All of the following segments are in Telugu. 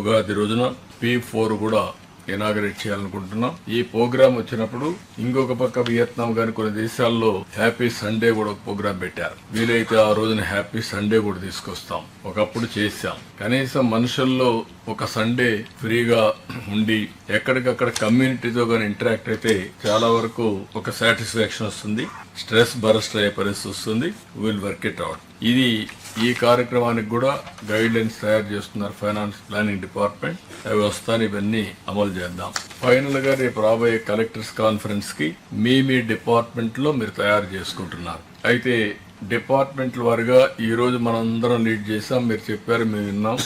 ఉగాది రోజున పి ఫోర్ కూడా ఇనాగరేట్ చేయాలనుకుంటున్నాం. ఈ ప్రోగ్రామ్ వచ్చినప్పుడు ఇంకొక పక్క వియత్నాం గాని కొన్ని దేశాల్లో హ్యాపీ సండే కూడా ఒక ప్రోగ్రామ్ పెట్టారు. వీలైతే ఆ రోజున హ్యాపీ సండే కూడా తీసుకొస్తాం. ఒకప్పుడు చేశాం. కనీసం మనుషుల్లో ఒక సండే ఫ్రీగా ఉండి ఎక్కడికక్కడ కమ్యూనిటీతో కానీ ఇంటరాక్ట్ అయితే చాలా వరకు ఒక సాటిస్ఫాక్షన్ వస్తుంది. స్ట్రెస్ బరస్ట్ అయ్యే పరిస్థితి వస్తుంది. Will work it out. ఇది ఈ కార్యక్రమానికి కూడా గైడ్ లైన్స్ తయారు చేస్తున్నారు ఫైనాన్స్ ప్లానింగ్ డిపార్ట్మెంట్ అవి వస్తాను ఇవన్నీ అమలు చేద్దాం. ఫైనల్గా రేపు రాబోయే కలెక్టర్స్ కాన్ఫరెన్స్కి మీ మీ డిపార్ట్మెంట్లో మీరు తయారు చేసుకుంటున్నారు. అయితే డిపార్ట్మెంట్ల వారిగా ఈ రోజు మనందరం లీడ్ చేసాం మీరు చెప్పారు మేము విన్నాం.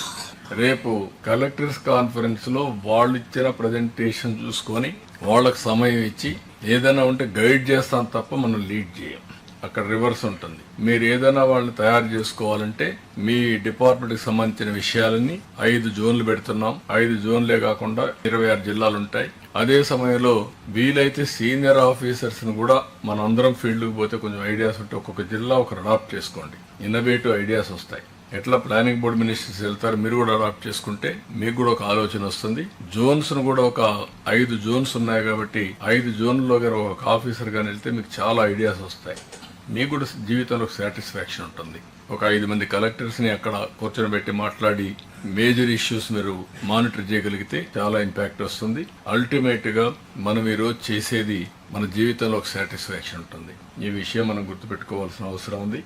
రేపు కలెక్టర్స్ కాన్ఫరెన్స్లో వాళ్ళు ఇచ్చిన ప్రజెంటేషన్ చూసుకొని వాళ్ళకి సమయం ఇచ్చి ఏదైనా ఉంటే గైడ్ చేస్తాం తప్ప మనం లీడ్ చేయం. అక్కడ రివర్స్ ఉంటుంది. మీరు ఏదైనా వాళ్ళని తయారు చేసుకోవాలంటే మీ డిపార్ట్మెంట్కి సంబంధించిన విషయాలని ఐదు జోన్లు పెడుతున్నాం. ఐదు జోన్లే కాకుండా ఇరవై ఆరు జిల్లాలు ఉంటాయి. అదే సమయంలో వీలైతే సీనియర్ ఆఫీసర్స్ని కూడా మనందరం ఫీల్డ్కి పోతే కొంచెం ఐడియాస్ ఉంటే ఒక్కొక్క జిల్లా ఒకరు అడాప్ట్ చేసుకోండి. ఇన్నోవేటివ్ ఐడియాస్ వస్తాయి. ఎట్లా ప్లానింగ్ బోర్డు మినిస్టర్స్ వెళ్తారు మీరు కూడా అడాప్ట్ చేసుకుంటే మీకు కూడా ఒక ఆలోచన వస్తుంది. జోన్స్ను కూడా ఒక ఐదు జోన్స్ ఉన్నాయి కాబట్టి ఐదు జోన్లో గారు ఒక ఆఫీసర్ గాని వెళ్తే మీకు చాలా ఐడియాస్ వస్తాయి. మీకు కూడా జీవితంలో సాటిస్ఫాక్షన్ ఉంటుంది. ఒక ఐదు మంది కలెక్టర్స్ని అక్కడ కూర్చొని పెట్టి మాట్లాడి మేజర్ ఇష్యూస్ మీరు మానిటర్ చేయగలిగితే చాలా ఇంపాక్ట్ వస్తుంది. అల్టిమేట్గా మనం ఈ రోజు చేసేది మన జీవితంలో ఒక సాటిస్ఫాక్షన్ ఉంటుంది. ఈ విషయం మనం గుర్తుపెట్టుకోవాల్సిన అవసరం ఉంది.